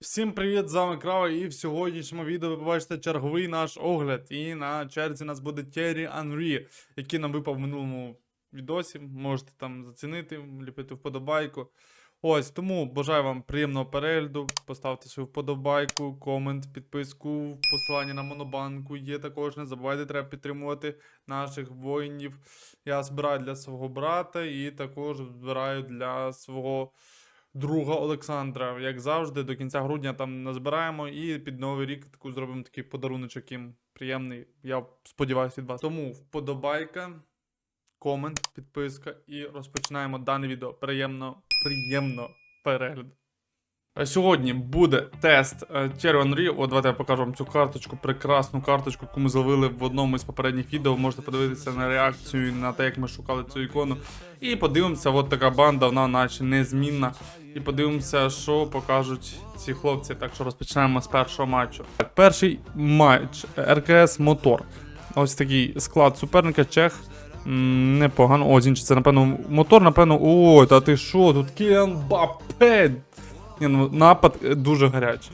Всім привіт, з вами Крава, і в сьогоднішньому відео ви побачите черговий наш огляд. І на черзі нас буде Террі Анрі, який нам випав в минулому відосі. Можете там зацінити, ліпити вподобайку. Ось, тому бажаю вам приємного перегляду. Поставте свою вподобайку, комент, підписку, посилання на монобанку є також. Не забувайте, треба підтримувати наших воїнів. Я збираю для свого брата і також збираю для свого друга Олександра. Як завжди, до кінця грудня там назбираємо і під новий рік таку зробимо такий подаруночок їм приємний. Я сподіваюся від вас. Тому вподобайка, комент, підписка і розпочинаємо дане відео. Приємно, приємно перегляду. А Сьогодні буде тест е, Thierry От давайте я покажу вам цю карточку, прекрасну карточку, яку ми зловили в одному із попередніх відео. Можете подивитися на реакцію на те, як ми шукали цю ікону. І подивимося, от така банда, вона наче незмінна. І подивимося, що покажуть ці хлопці. Так що розпочинаємо з першого матчу. Перший матч РКС Мотор. Ось такий склад суперника Чех. Непогано. О, це напевно мотор, напевно. Ой, та ти що? Тут Кіан Бапе. Ні, ну напад е, дуже гарячий.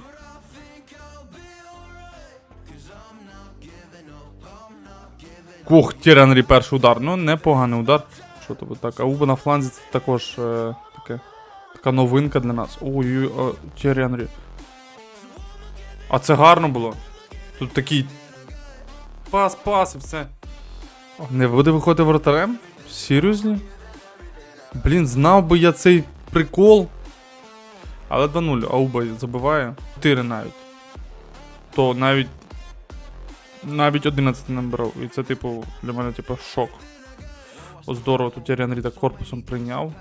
Ух, Тіренрі перший удар. Ну, непоганий удар. Що то так? Ауба на фланзі це також е, таке, така новинка для нас. Ой, Тіренрі. А це гарно було. Тут такий. Пас, пас і все. Не буде виходити вратарем? Серйозні? Блін, знав би я цей прикол. Але 2-0, Ауба забиває. 4 навіть. То навіть. Навіть 11 не набрав. І це, типу, для мене, типу, шок. О, здорово, тут я Рі корпусом прийняв.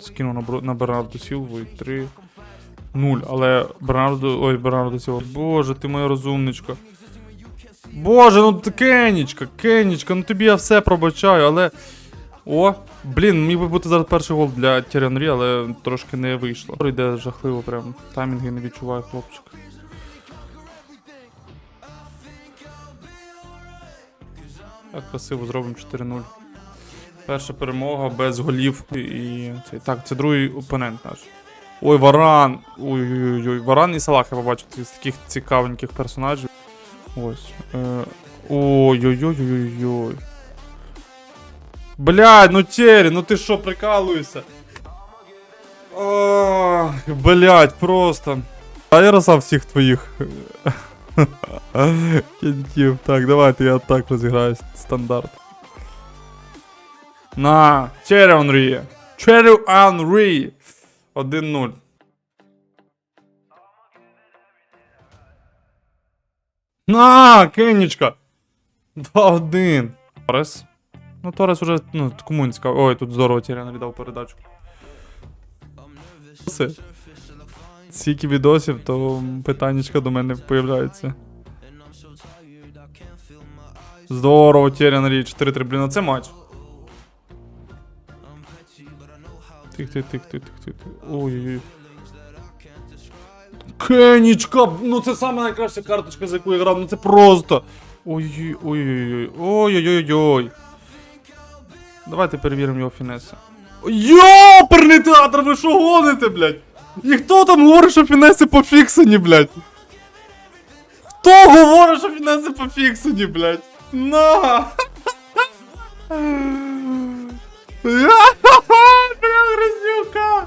Скинув на, на Бернарду Сілву і 3. 0. Але Бернарду. Ой, Бернарду Сілва. Боже, ти моя розумничка. Боже, ну ти Кенічка, Кенічка, ну тобі я все пробачаю, але. О, блін, міг би бути зараз перший гол для Тірянрі, але трошки не вийшло. Йде жахливо, прям. Таймінги не відчуває хлопчик. Так, красиво зробимо 4-0. Перша перемога без голів і. цей. Так, це другий опонент наш. Ой, Варан! Ой-ой-ой, Варан і Салах я побачив з таких цікавеньких персонажів. Ось. Е, Ой-ой-ой-ой-ой. Блядь, ну Террі, ну ти що, прикалуєшся? Ох, блядь, просто. А я розсав всіх твоїх. Кінтів. Так, давайте я так розіграюсь. Стандарт. На, Черри Анрі. Черри Анрі. 1-0. На, Кенічка. 2-1. Торес. Ну, Торес уже, ну, кому цікаво. Ой, тут здорово Тірян віддав передачу. Все. Стільки відосів, то питаннячка до мене появляються. Здорово, Тірян Рі, 4-3, блін, це матч. Тих, тих, тих, тих, тих, тих. Ой-ой-ой. Кенічка! Ну це саме найкраща карточка, за яку я грав, ну це просто. Ой-ой-ой. Давайте перевіримо його фінеси. Йоперний театр, ви що гоните, блядь? Хто там говорить, що фінеси пофіксані, блядь? Хто говорить, що фінеси пофіксані, блядь? На! Бля, грязюка!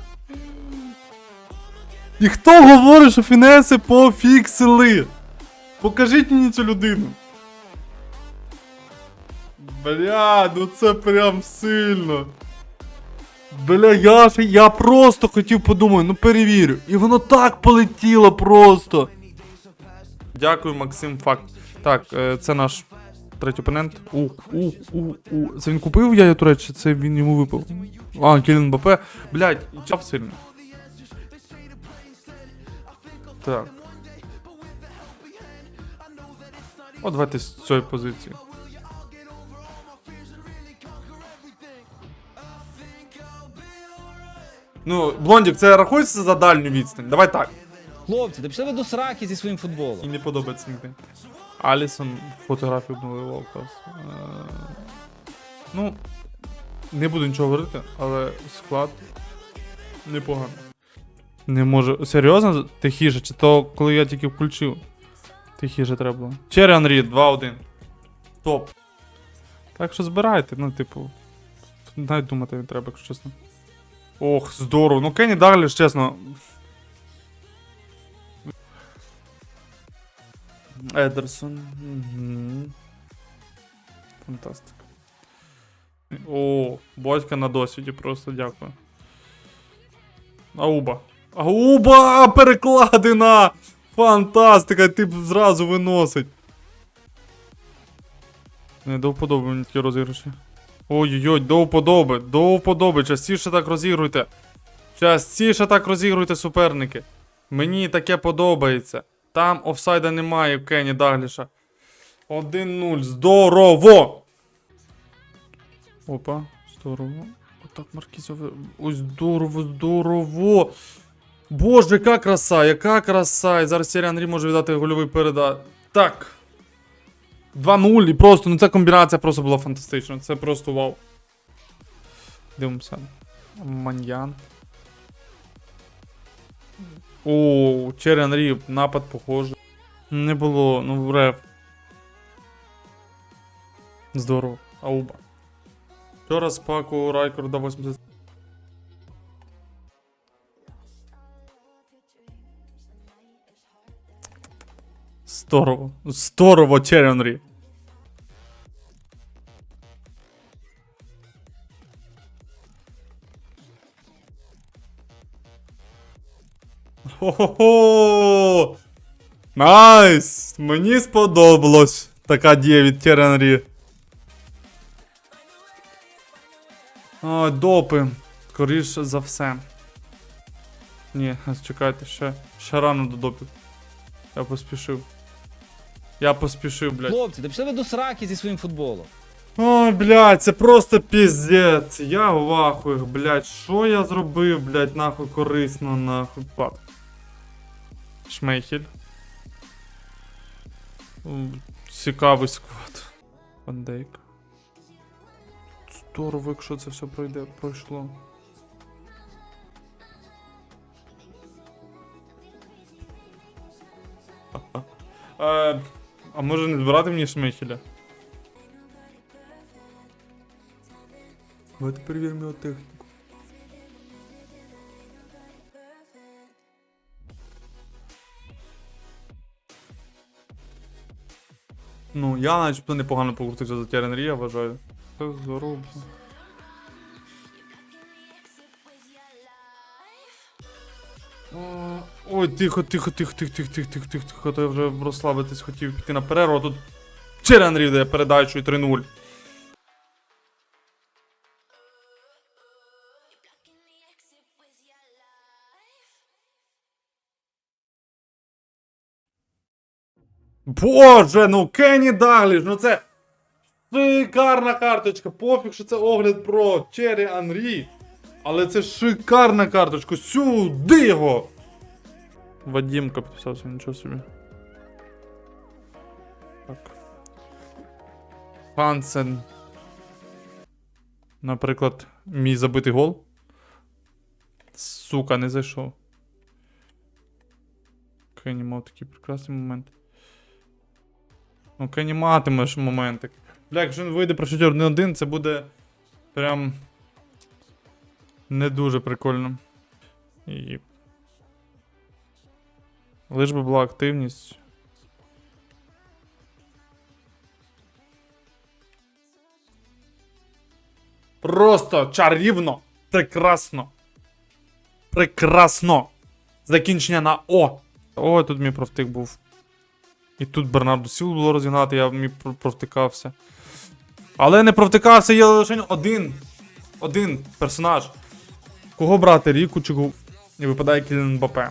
І хто говорить, що фінеси пофіксили? Покажіть мені цю людину. Бля, ну це прям сильно. Бля, я я просто хотів подумати, ну перевірю. І воно так полетіло просто. Дякую, Максим Факт. Так, е, це наш третій опонент. У, у, у, у. Це він купив я туре, чи це він йому випав? А, Кілін Бапе. Блять, чав сильно. Так. О, давайте з цієї позиції. Ну, Блондік, це рахується за дальню відстань. Давай так. Хлопці, да пішли ви до сраки зі своїм І футболом. не подобається ніде. Алісон фотографію обновив Локас. Ну, не буду нічого говорити, але склад непоганий. Не можу. Серйозно? Тихіше, чи то коли я тільки включив? Тихіше треба було. Черry Анрі, 2-1. Топ. Так що збирайте, ну, типу. Навіть думати не треба, якщо чесно. Ох, здорово. Ну Кенні Дарліш, чесно. Едерсон. Мгм. Фантастика. О, батька на досвіді, просто дякую. Ауба. Ауба! Перекладина! Фантастика, тип зразу виносить. Не до вподоби мені такі розіграші. Ой-ой-ой, до вподоби, до вподоби. Частіше так розігруйте. Частіше так розігруйте суперники. Мені таке подобається. Там офсайда немає в Кені Дагліша. 1-0. Здорово! Опа, здорово. Отак Маркізове. Ой, здорово, здорово. Боже, яка краса, яка краса. І зараз Сірі Андрій може віддати гольовий переда. Так. 2-0 і просто, ну ця комбінація просто була фантастична. Це просто вау. Дивимося. Маньян. О, Черрі Анрі, напад похожий. Не було, ну реф. Здорово. Ауба. Вчора з паку Райкер до 80. Здорово. Здорово, Черрі Анрі. Хо-хо-хо! Найс! Мені сподобалось така дія від Henry. О, допи. Скоріше за все. Ні, чекайте, ще, ще рано до допів. Я поспішив. Я поспішив, блядь. Хлопці, да пішли ви до сраки зі своїм футболом. Ой, блядь, це просто піздець. Я в ахуях, блядь. Що я зробив, блядь, нахуй корисно, нахуй. Пак. Шмейхель. Цікавий склад. Вандейк. Здорово, якщо це все пройде, пройшло. Е, а може не збирати мені шмихеля? Давайте перевіримо його техніку. Ну, я начебто непогано покрутився за Теренрі, я вважаю. Це здорово. Ой, тихо, тихо, тихо, тихо, тихо, тихо, тихо, тихо, тихо, я вже розслабитись хотів піти на перерву, а тут Черенрі дає передачу і 3-0. Боже, ну Кенні Дагліш, ну це шикарна карточка. Пофіг, що це огляд про Черрі Анрі. Але це шикарна карточка. Сюди його! Вадімка підписався, нічого собі. Так. Хансен. Наприклад, мій забитий гол. Сука, не зайшов. Кенні мав такий прекрасний момент. Ну, Кенні матимеш моментик. Бля, якщо він вийде про шутер 1-1, це буде прям не дуже прикольно. І... Лиш би була активність. Просто чарівно! Прекрасно! Прекрасно! Закінчення на О! О, тут мій профтик був. І тут Бернарду Сіл було розігнати, я мій провтикався. Але не провтикався, є лише один. Один персонаж. Кого брати? Ріку чи Гу? І випадає Кілін Мбапе.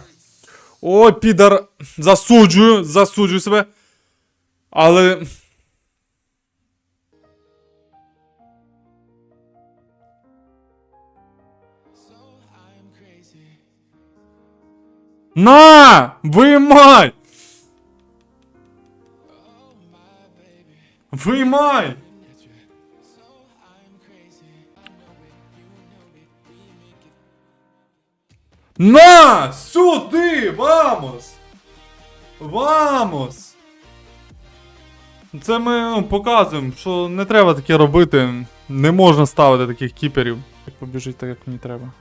О, підар! Засуджую! Засуджую себе. Але. На! Виймай! Виймай! На! Сюди! Вамос! Вамос! Це ми ну, показуємо, що не треба таке робити. Не можна ставити таких кіперів. Як побіжить так, як мені треба.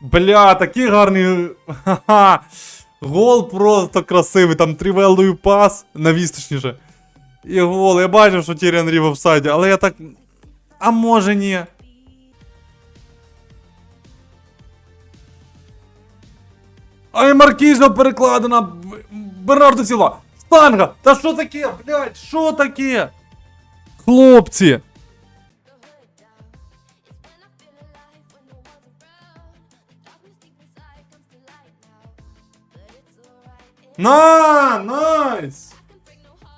Бля, такий гарний. Ха-ха. Гол просто красивий, там тривелою пас, навіс точніше. І гол. Я бачив, що Тірі Анрі в офсайді, але я так. А може ні. Ай, Маркіза перекладена. Бернардо Сіла. Штанга! Та що таке, блядь, що таке? Хлопці! На, найс!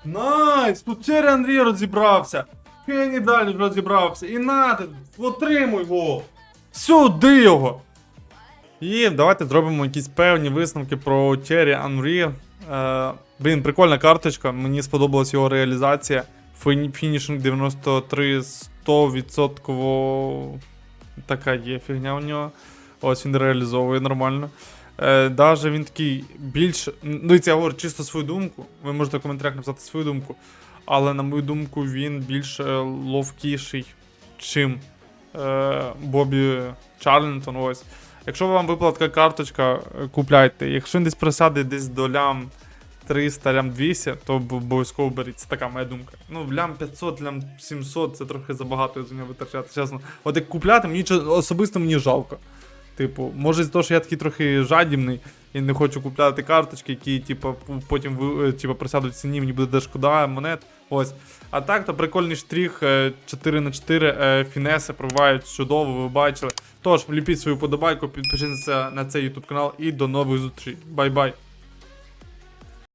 Найс! Тут Тері Андрій розібрався. Кенні далі розібрався. І на, ти, отримуй його. Сюди його. І давайте зробимо якісь певні висновки про Thierry Henry. Е, блін, прикольна карточка, мені сподобалась його реалізація. Фіні- Фінішинг 93 100% така є фігня у нього. Ось він реалізовує нормально. Е, даже він такий більш. Ну, це я говорю чисто свою думку. Ви можете в коментарях написати свою думку. Але на мою думку, він більш е, ловкіший, чим е, Бобі Чарлінтон. Ось. Якщо вам випала така карточка, е, купляйте. Якщо він десь просяде десь до лям 300, лям 200, то обов'язково беріть. Це така моя думка. Ну, лям 500, лям 700 це трохи забагато за нього витрачати. Чесно. От як купляти, мені особисто мені жалко. Типу, може з того, що я такий трохи жадібний і не хочу купляти карточки, які, типу, потім е, типу, просядуть ціні, мені буде шкода монет. Ось. А так, то прикольний штрих 4 на 4 фінеси пробувають чудово, ви бачили. Тож, вліпіть свою подобайку, підпишіться на цей YouTube канал і до нових зустрічей. Бай-бай.